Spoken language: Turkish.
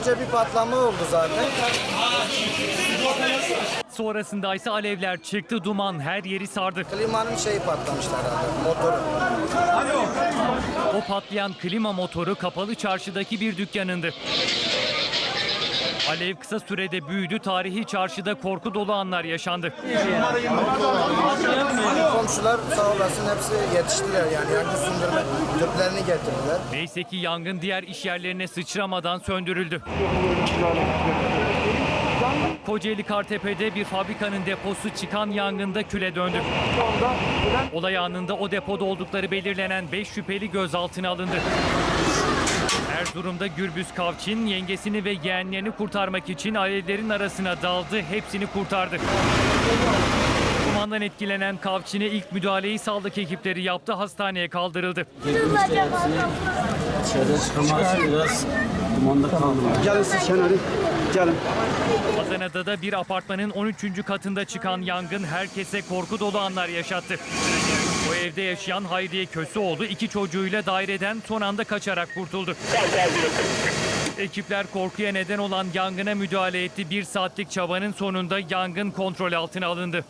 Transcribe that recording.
önce bir patlama oldu zaten. Sonrasında ise alevler çıktı, duman her yeri sardı. Klimanın şeyi patlamıştı herhalde, motoru. O patlayan klima motoru kapalı çarşıdaki bir dükkanındı. Alev kısa sürede büyüdü, tarihi çarşıda korku dolu anlar yaşandı. Komşular sağ olasın hepsi yetiştiler yani yangın söndürme tüplerini getirdiler. Neyse ki yangın diğer iş yerlerine sıçramadan söndürüldü. Kocaeli Kartepe'de bir fabrikanın deposu çıkan yangında küle döndü. Olay anında o depoda oldukları belirlenen 5 şüpheli gözaltına alındı. Erzurum'da Gürbüz Kavçin yengesini ve yeğenlerini kurtarmak için alevlerin arasına daldı, hepsini kurtardı. Dumandan etkilenen Kavçin'e ilk müdahaleyi sağlık ekipleri yaptı, hastaneye kaldırıldı. Biraz dumanda. Gelin siz kenarı. Gelin. Adana'da da bir apartmanın 13. katında çıkan yangın herkese korku dolu anlar yaşattı. O evde yaşayan Hayriye Köseoğlu iki çocuğuyla daireden son anda kaçarak kurtuldu. Ekipler korkuya neden olan yangına müdahale etti. Bir saatlik çabanın sonunda yangın kontrol altına alındı.